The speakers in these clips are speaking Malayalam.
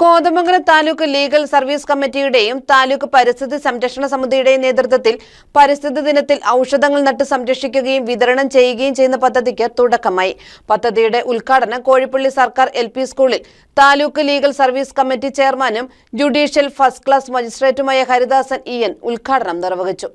കോതമംഗലം താലൂക്ക് ലീഗൽ സർവീസ് കമ്മിറ്റിയുടെയും താലൂക്ക് പരിസ്ഥിതി സംരക്ഷണ സമിതിയുടെയും നേതൃത്വത്തിൽ പരിസ്ഥിതി ദിനത്തിൽ ഔഷധങ്ങൾ നട്ട് സംരക്ഷിക്കുകയും വിതരണം ചെയ്യുകയും ചെയ്യുന്ന പദ്ധതിക്ക് തുടക്കമായി. പദ്ധതിയുടെ ഉദ്ഘാടനം കോഴിപ്പള്ളി സർക്കാർ എൽ സ്കൂളിൽ താലൂക്ക് ലീഗൽ സർവീസ് കമ്മിറ്റി ചെയർമാനും ജുഡീഷ്യൽ ഫസ്റ്റ് ക്ലാസ് മജിസ്ട്രേറ്റുമായ ഹരിദാസൻ ഇ ഉദ്ഘാടനം നിർവഹിച്ചു.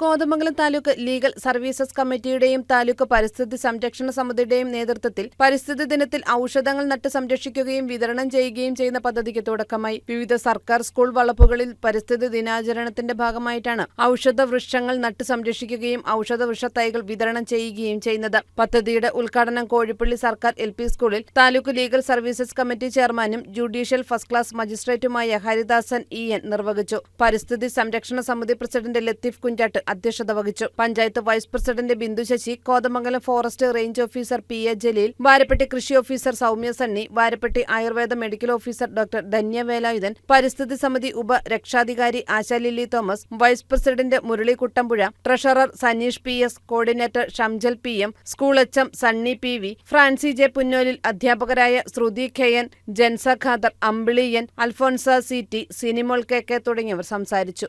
കോതമംഗലം താലൂക്ക് ലീഗൽ സർവീസസ് കമ്മിറ്റിയുടെയും താലൂക്ക് പരിസ്ഥിതി സംരക്ഷണ സമിതിയുടെയും നേതൃത്വത്തിൽ പരിസ്ഥിതി ദിനത്തിൽ ഔഷധങ്ങൾ നട്ട് സംരക്ഷിക്കുകയും വിതരണം ചെയ്യുകയും ചെയ്യുന്ന പദ്ധതിക്ക് തുടക്കമായി. വിവിധ സർക്കാർ സ്കൂൾ വളപ്പുകളിൽ പരിസ്ഥിതി ദിനാചരണത്തിന്റെ ഭാഗമായിട്ടാണ് ഔഷധ വൃക്ഷങ്ങൾ നട്ട് സംരക്ഷിക്കുകയും ഔഷധ വൃക്ഷ തൈകൾ വിതരണം ചെയ്യുകയും ചെയ്യുന്നത്. പദ്ധതിയുടെ ഉദ്ഘാടനം കോഴിപ്പള്ളി സർക്കാർ എൽ സ്കൂളിൽ താലൂക്ക് ലീഗൽ സർവീസസ് കമ്മിറ്റി ചെയർമാനും ജുഡീഷ്യൽ ഫസ്റ്റ് ക്ലാസ് മജിസ്ട്രേറ്റുമായ ഹരിദാസൻ ഇ എൻ നിർവഹിച്ചു. പരിസ്ഥിതി സംരക്ഷണ സമിതി പ്രസിഡന്റ് ലത്തീഫ് കുഞ്ചാട്ട് അധ്യക്ഷത വഹിച്ചു. Panchayat vice president Bindu Sasi Kothamangalam forest range officer P A Jaleel Varappetty കൃഷി officer Soumya Sunny Varappetty Ayurveda medical officer doctor Dhanya Velayudhan പരിസ്ഥിതി സമിതി ഉപ രക്ഷാധികാരി Lilly Thomas vice president Murali Kuttampuzha treasurer Saneesh P S coordinator Shamjal P M school H M Sunny P V Francy J Punnolil അധ്യാപകരായ Sruthi K N Jensa Khader Ambiliyan Alphonsa C T Sinimol K K തുടങ്ങിയവർ സംസാരിച്ചു.